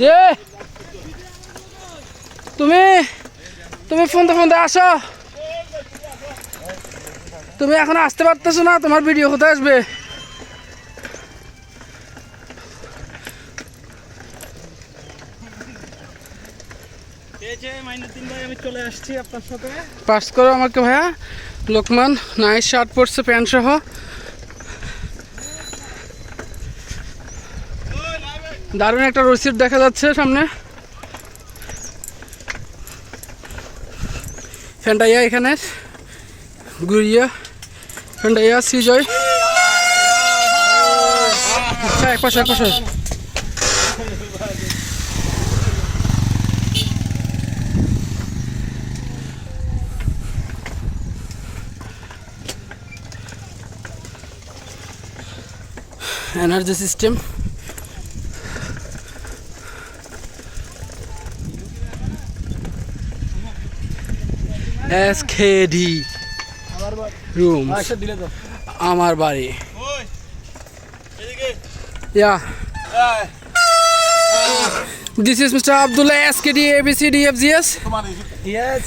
এ তুমি তুমি ফোনতে ফোনতে আসো। তুমি এখন আসতে পারতেছো না তোমার ভিডিও কোথায় আসবে? আমি চলে আসছি আপনার সাথে। পাস করো আমাকে ভাইয়া। লোকমান নাইস শার্ট পরছে প্যান্ট সহ। দারুণ একটা রসিদ দেখা যাচ্ছে সামনে। ফ্যান্টাইয়া এখানে। গুড়িয়া ফ্যান্টাইয়া সিজয় আচ্ছা এক পাশে এক পাশে। এনার্জি সিস্টেম এসকেডি রুম আচ্ছা আমার বাড়ি। Yeah. This is mister Abdullah SKD ABCD FGS yes